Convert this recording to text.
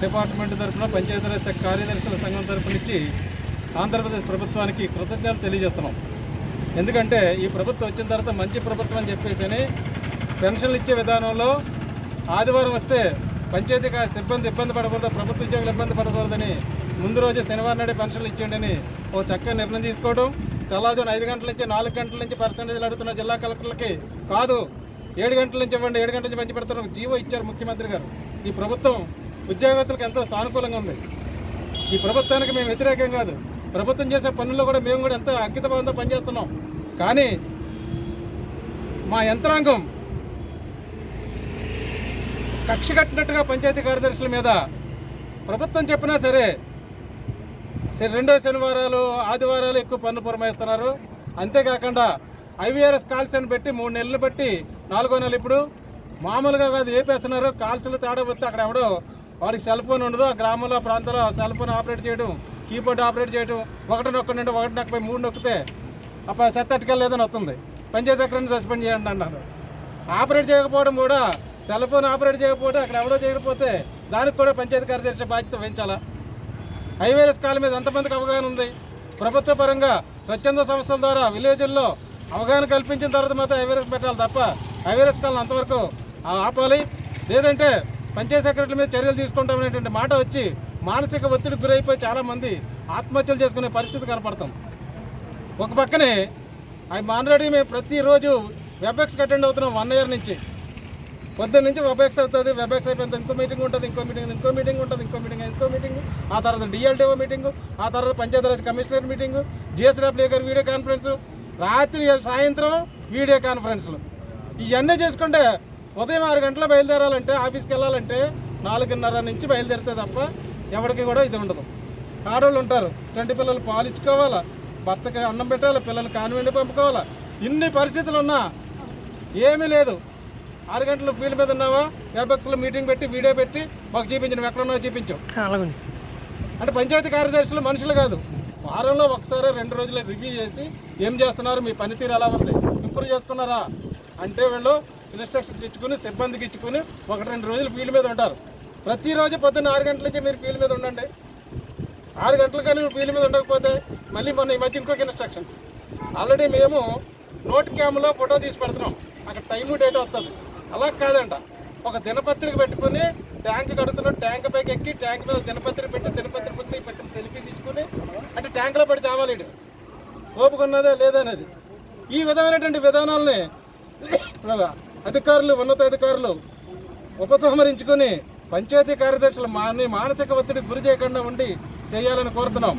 Department తరఫున పంచాయతీరాజ్ శాఖ కార్యదర్శుల సంఘం తరఫు నుంచి ఆంధ్రప్రదేశ్ ప్రభుత్వానికి కృతజ్ఞతలు తెలియజేస్తున్నాం. ఎందుకంటే ఈ ప్రభుత్వం వచ్చిన తర్వాత మంచి ప్రభుత్వం అని చెప్పేసి పెన్షన్లు ఇచ్చే విధానంలో ఆదివారం వస్తే పంచాయతీ కా- సిబ్బంది ఇబ్బంది పడకూడదు ప్రభుత్వ ఉద్యోగులు ఇబ్బంది పడకూడదని ముందు రోజు శనివారం నాడే పెన్షన్లు ఇచ్చేయండి అని ఓ చక్కగా నిర్ణయం తీసుకోవడం. తెల్లవారుజామున ఐదు గంటల నుంచి నాలుగు గంటల నుంచి పర్సంటేజ్లు అడుగుతున్న జిల్లా కలెక్టర్లకి కాదు. ఏడు గంటల నుంచి ఇవ్వండి ఏడు గంటల నుంచి మంచి పెడతారు. ఒక జీవో ఇచ్చారు ముఖ్యమంత్రి గారు. ఈ ప్రభుత్వం ఉద్యోగస్తులకు ఎంతో సానుకూలంగా ఉంది. ఈ ప్రభుత్వానికి మేము వ్యతిరేకం కాదు. ప్రభుత్వం చేసే పనుల్లో కూడా మేము కూడా ఎంతో అంకితభావంతో పనిచేస్తున్నాం. కానీ మా యంత్రాంగం కక్ష కట్టినట్టుగా పంచాయతీ కార్యదర్శుల మీద ప్రభుత్వం చెప్పినా సరే సరే రెండో శనివారాలు ఆదివారాలు ఎక్కువ పన్ను పురమాయిస్తున్నారు. అంతేకాకుండా ఐవీఆర్ఎస్ కాల్స్ అని పెట్టి మూడు నెలలు బట్టి నాలుగో నెలలు ఇప్పుడు మామూలుగా కాదు ఏపేస్తున్నారు కాల్స్లు తేడా వస్తే అక్కడ ఎవడో వాడికి సెల్ ఫోన్ ఉండదు ఆ గ్రామంలో ప్రాంతంలో సెల్ ఫోన్ ఆపరేట్ చేయడం కీబోర్డ్ ఆపరేట్ చేయడం ఒకటి నొక్కండి ఒకటి నొక్కపై మూడు నొక్కితే అప్పుడు సెత్ అట్టుకెళ్ళలేదని వస్తుంది పంచాయతీ సస్పెండ్ చేయండి అన్నారు. ఆపరేట్ చేయకపోవడం కూడా సెల్ ఫోన్ ఆపరేట్ చేయకపోతే అక్కడ ఎవడో చేయకపోతే దానికి కూడా పంచాయతీ కార్యదర్శి బాధ్యత వహించాలా? హైవేరస్ కాలం మీద ఎంతమందికి అవగాహన ఉంది? ప్రభుత్వ పరంగా స్వచ్ఛంద సంస్థల ద్వారా విలేజ్ల్లో అవగాహన కల్పించిన తర్వాత మాత్రం హైవేరస్ పెట్టాలి తప్ప హైవేరస్ కాలం అంతవరకు ఆపాలి. లేదంటే పంచాయతీ సెక్రటరీ మీద చర్యలు తీసుకుంటాం అనేటువంటి మాట వచ్చి మానసిక ఒత్తిడికి గురైపోయి చాలామంది ఆత్మహత్యలు చేసుకునే పరిస్థితి కనపడతాం. ఒక పక్కనే అవి ఆల్రెడీ మేము ప్రతిరోజు వెబ్ఎక్స్కి అటెండ్ అవుతున్నాం వన్ ఇయర్ నుంచి. పొద్దున్న నుంచి వెబ్ఎక్స్ అవుతుంది వెబ్ఎక్స్ అయిపోయింది ఇంకో మీటింగ్ ఉంటుంది ఇంకో మీటింగ్ ఇంకో మీటింగ్ ఉంటుంది ఇంకో మీటింగ్ ఇంకో మీటింగ్ ఆ తర్వాత డిఎల్డిఓ మీటింగ్ ఆ తర్వాత పంచాయతీరాజ్ కమిషనర్ మీటింగ్ జిఎస్డబ్ల్యూ గారి వీడియో కాన్ఫరెన్స్ రాత్రి సాయంత్రం వీడియో కాన్ఫరెన్స్లు. ఇవన్నీ చేసుకుంటే ఉదయం ఆరు గంటల బయలుదేరాలంటే ఆఫీస్కి వెళ్ళాలంటే నాలుగున్నర నుంచి బయలుదేరితే తప్ప ఎవరికి కూడా ఇది ఉండదు. ఆడవాళ్ళు ఉంటారు చంటి పిల్లలు పాలు ఇచ్చుకోవాలా భర్తకి అన్నం పెట్టాలి పిల్లల్ని కాన్వెంట్ పంపుకోవాలా ఇన్ని పరిస్థితులు ఉన్నా ఏమీ లేదు. ఆరు గంటలు ఫీల్డ్ మీద ఉన్నావా? ఎయిర్బాక్స్లో మీటింగ్ పెట్టి వీడియో పెట్టి మాకు చూపించు నువ్వు ఎక్కడ ఉన్నావో చూపించావు అలాగే అంటే పంచాయతీ కార్యదర్శులు మనుషులు కాదు. వారంలో ఒకసారి రెండు రోజులు రివ్యూ చేసి ఏం చేస్తున్నారు మీ పనితీరు ఎలా ఉంది? ఇంప్రూవ్ చేసుకున్నారా? అంటే వీళ్ళు ఇన్స్ట్రక్షన్స్ ఇచ్చుకుని సిబ్బందికి ఇచ్చుకుని ఒకటి రెండు రోజులు ఫీల్డ్ మీద ఉంటారు. ప్రతిరోజు పొద్దున్న ఆరు గంటల నుంచి మీరు ఫీల్డ్ మీద ఉండండి. ఆరు గంటలు కానీ ఫీల్డ్ మీద ఉండకపోతే మళ్ళీ మొన్న ఈ మధ్య ఇంకొక ఇన్స్ట్రక్షన్స్ ఆల్రెడీ మేము నోట్ క్యామ్లో ఫోటో తీసి పెడుతున్నాం. అక్కడ టైము డేట్ వస్తుంది అలా కాదంట. ఒక దినపత్రిక పెట్టుకుని ట్యాంక్ కడుతున్నాం ట్యాంక్ పైకి ఎక్కి ట్యాంక్ మీద దినపత్రిక పెట్టి దినపత్రిక పెట్టి పెట్టిన సెల్ఫీ తీసుకుని అంటే ట్యాంక్లో పడి చావాలి ఓపుకున్నదా లేదా అనేది. ఈ విధమైనటువంటి విధానాలని అధికారులు ఉన్నతాధికారులు ఉపసంహరించుకొని పంచాయతీ కార్యదర్శులు మాని మానసిక ఒత్తిడికి గురి చేయకుండా ఉండి చేయాలని కోరుతున్నాం.